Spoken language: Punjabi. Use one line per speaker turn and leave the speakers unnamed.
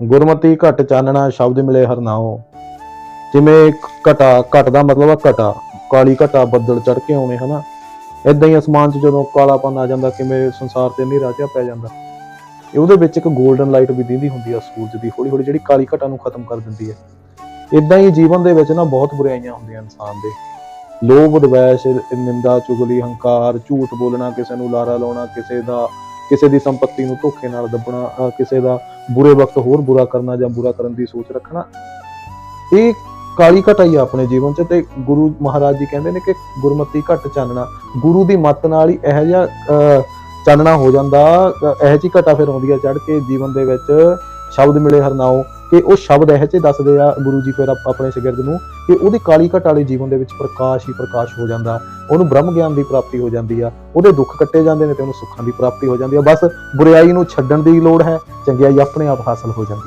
ਗੁਰਮਤੀ ਘਟ ਚਾਨਣਾ ਸ਼ਬਦ ਮਿਲੇ ਹਰਨਾਓ ਜਿਵੇਂ ਘਟਾ ਘਟ ਦਾ ਮਤਲਬ ਆ ਘਟਾ। ਕਾਲੀ ਘਟਾ ਬੱਦਲ ਚੜ ਕੇ ਆਉਣੇ, ਹਨਾ? ਇਦਾਂ ਹੀ ਅਸਮਾਨ 'ਚ ਜਦੋਂ ਕਾਲਾਪਨ ਆ ਜਾਂਦਾ, ਕਿਵੇਂ ਸੰਸਾਰ ਤੇ ਹਨੇਰਾ ਜਿਹਾ ਪੈ ਜਾਂਦਾ। ਇਹ ਉਹਦੇ ਵਿੱਚ ਇੱਕ 골ਡਨ ਲਾਈਟ ਵੀ ਦਿੰਦੀ ਹੁੰਦੀ ਆ ਸੂਰਜ ਦੀ ਹੌਲੀ ਹੌਲੀ ਜਿਹੜੀ ਕਾਲੀ ਘਟਾ ਨੂੰ ਖਤਮ ਕਰ ਦਿੰਦੀ ਹੈ ਇਦਾਂ ਹੀ ਜੀਵਨ ਦੇ ਵਿੱਚ ਨਾ ਬਹੁਤ ਬੁਰਾਈਆਂ ਹੁੰਦੀਆਂ ਇਨਸਾਨ ਦੇ। ਲੋਭ, ਦਵੈਸ਼, ਨਿੰਦਾ, ਚੁਗਲੀ, ਹੰਕਾਰ, ਝੂਠ ਬੋਲਣਾ, ਕਿਸੇ ਨੂੰ ਲਾਰਾ ਲਾਉਣਾ, ਕਿਸੇ ਦਾ ਕਿਸੇ ਦੀ ਸੰਪਤੀ ਨੂੰ ਧੋਖੇ ਨਾਲ ਦੱਬਣਾ ਕਿਸੇ ਦਾ ਬੁਰੇ ਵਕਤ ਹੋਰ ਬੁਰਾ ਕਰਨਾ ਜਾਂ ਬੁਰਾ ਕਰਨ ਦੀ ਸੋਚ ਰੱਖਣਾ ਇਹ ਕਾਲੀ ਘਟਾਈ ਆ ਆਪਣੇ ਜੀਵਨ 'ਚ ਤੇ ਗੁਰੂ ਮਹਾਰਾਜ ਜੀ ਕਹਿੰਦੇ ਨੇ ਕਿ ਗੁਰਮਤੀ ਘਟ ਚਾਨਣਾ। ਗੁਰੂ ਦੀ ਮੱਤ ਨਾਲ ਹੀ ਇਹੋ ਜਿਹਾ ਅਹ, ਚਾਨਣਾ ਹੋ ਜਾਂਦਾ ਅਹ, ਇਹੋ ਜਿਹੀ ਘਟਾ ਫਿਰ ਆਉਂਦੀ ਆ ਚੜ ਕੇ ਜੀਵਨ ਦੇ ਵਿੱਚ। ਸ਼ਬਦ ਮਿਲੇ ਹਰਨਾਓ ਕਿ ਉਹ ਸ਼ਬਦ ਇਹੋ ਜਿਹੇ ਦੱਸਦੇ ਆ ਗੁਰੂ ਜੀ ਫਿਰ ਆਪਣੇ ਸ਼ਾਗਿਰਦ ਨੂੰ ਕਿ ਉਹਦੀ ਕਾਲੀ ਘਟ ਵਾਲੇ ਜੀਵਨ ਦੇ ਵਿੱਚ ਪ੍ਰਕਾਸ਼ ਹੀ ਪ੍ਰਕਾਸ਼ ਹੋ ਜਾਂਦਾ, ਉਹਨੂੰ ਬ੍ਰਹਮ ਗਿਆਨ ਦੀ ਪ੍ਰਾਪਤੀ ਹੋ ਜਾਂਦੀ ਆ, ਉਹਦੇ ਦੁੱਖ ਕੱਟੇ ਜਾਂਦੇ ਨੇ ਤੇ ਉਹਨੂੰ ਸੁੱਖਾਂ ਦੀ ਪ੍ਰਾਪਤੀ ਹੋ ਜਾਂਦੀ ਆ, ਬਸ ਬੁਰਾਈ ਨੂੰ ਛੱਡਣ ਦੀ ਲੋੜ ਹੈ, ਚੰਗਿਆਈ ਆਪਣੇ ਆਪ ਹਾਸਲ ਹੋ ਜਾਂਦੀ